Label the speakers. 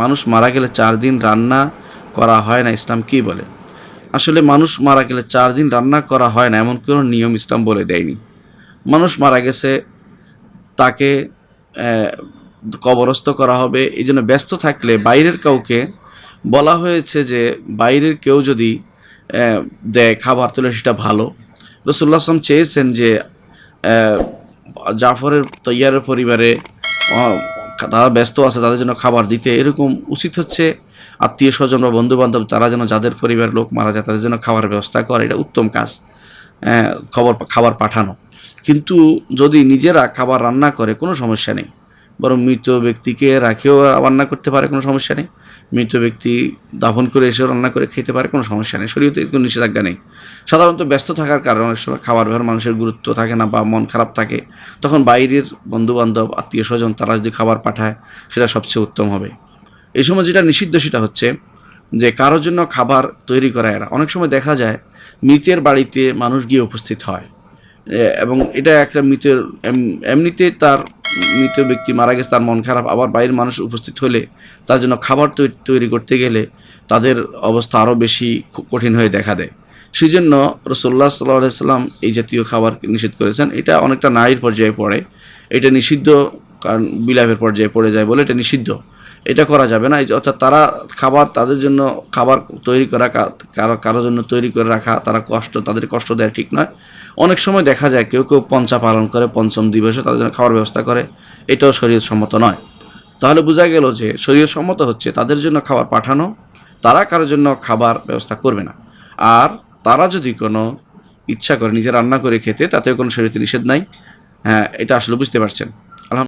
Speaker 1: মানুষ মারা গেলে চার দিন রান্না করা হয় না, ইসলাম কি বলে? আসলে মানুষ মারা গেলে চার দিন রান্না করা হয় না, এমন কোনো নিয়ম ইসলাম বলে দেয়নি। মানুষ মারা গেছে, তাকে কবরস্থ করা হবে, এই জন্য ব্যস্ত থাকলে বাইরের কাউকে বলা হয়েছে যে বাইরের কেউ যদি দেয় খাবার, তাহলে সেটা ভালো। রসুল্লাহ আসলাম চেয়েছেন যে জাফরের তৈয়ারের পরিবারে তারা ব্যস্ত আছে, তাদের জন্য খাবার দিতে। এরকম উচিত হচ্ছে আত্মীয় স্বজন বা বন্ধু বান্ধব তারা যেন যাদের পরিবার লোক মারা যায়, তাদের জন্য খাবার ব্যবস্থা করে। এটা উত্তম কাজ খবর, খাবার পাঠানো। কিন্তু যদি নিজেরা খাবার রান্না করে, কোনো সমস্যা নেই। বরং মৃত ব্যক্তিকে রাখেও রান্না করতে পারে, কোনো সমস্যা নেই। মৃত ব্যক্তি দাফন করে এসেও রান্না করে খেতে পারে, কোনো সমস্যা নেই। শরীরতে কোনো নিষেধাজ্ঞা নেই। সাধারণত ব্যস্ত থাকার কারণে অনেক সময় খাবার ব্যবহার, মানুষের গুরুত্ব থাকে না বা মন খারাপ থাকে, তখন বাইরের বন্ধুবান্ধব আত্মীয় স্বজন তারা যদি খাবার পাঠায়, সেটা সবচেয়ে উত্তম হবে। এই সময় যেটা নিষিদ্ধ সেটা হচ্ছে যে, কারোর জন্য খাবার তৈরি করা এরা। অনেক সময় দেখা যায়, মৃতের বাড়িতে মানুষ গিয়ে উপস্থিত হয়। এবং এটা একটা মৃতের এমনিতে তার মৃত ব্যক্তি মারা গেছে, তার মন খারাপ, আবার বাইরের মানুষ উপস্থিত হলে তার জন্য খাবার তৈরি করতে গেলে তাদের অবস্থা আরও বেশি খুব কঠিন হয়ে দেখা দেয়। সেই জন্য রসোল্লা সাল্লাহ সাল্লাম এই জাতীয় খাবার নিষেধ করেছেন। এটা অনেকটা নারীর পর্যায়ে পড়ে। এটা নিষিদ্ধ, কারণ বিলাপের পর্যায়ে পড়ে যায় বলে এটা নিষিদ্ধ। এটা করা যাবে না। অর্থাৎ তারা খাবার তাদের জন্য খাবার তৈরি করা কারও কারোর জন্য তৈরি করে রাখা, তারা কষ্ট, তাদের কষ্ট দেওয়া ঠিক নয়। অনেক সময় দেখা যায় কেউ কেউ পঞ্চা পালন করে, পঞ্চম দিবসে তাদের জন্য খাওয়ার ব্যবস্থা করে। এটাও শরীর সম্মত নয়। তাহলে বোঝা গেল যে শরীর সম্মত হচ্ছে তাদের জন্য খাবার পাঠানো, তারা কারোর জন্য খাবার ব্যবস্থা করবে না। আর তারা যদি কোনো ইচ্ছা করে নিজে রান্না করে খেতে, তাতেও কোনো শরীরতে নিষেধ নাই। হ্যাঁ এটা আসলে বুঝতে পারছেন।